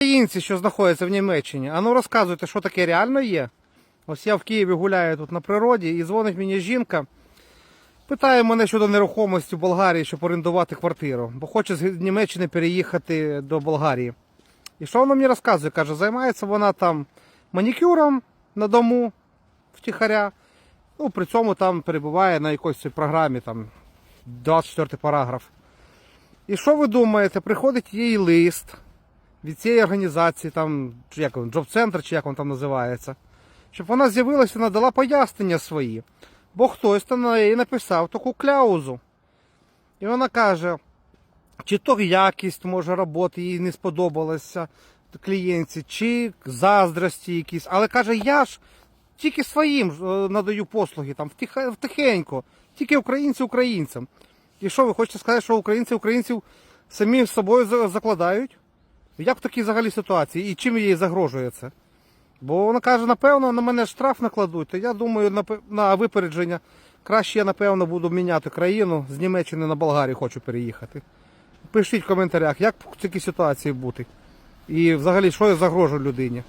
Українці, що знаходяться в Німеччині, а ну розказуйте, що таке реально є. Ось я в Києві гуляю тут на природі і дзвонить мені жінка. Питає мене щодо нерухомості в Болгарії, щоб орендувати квартиру, бо хоче з Німеччини переїхати до Болгарії. І що вона мені розказує? Каже, займається вона там манікюром на дому втіхаря. Ну, при цьому там перебуває на якоїсь програмі, там 24 параграф. І що ви думаєте? Приходить їй лист від цієї організації, там, як джоб-центр, чи як він там називається, щоб вона з'явилася надала пояснення свої. Бо хтось там на неї написав таку кляузу. І вона каже, чи то якість може роботи їй не сподобалася клієнтці, чи заздрості якісь. Але каже, я ж тільки своїм е, надаю послуги, там втихенько, тільки українці українцям. І що ви хочете сказати, що українці українців самі з собою закладають? Як в такій взагалі ситуації? І чим їй загрожує це? Бо вона каже, напевно, на мене штраф накладуть, то я думаю, на, на випередження краще я, напевно, буду міняти країну з Німеччини на Болгарію хочу переїхати. Пишіть в коментарях, як в такій ситуації бути. І взагалі, що я загрожую людині.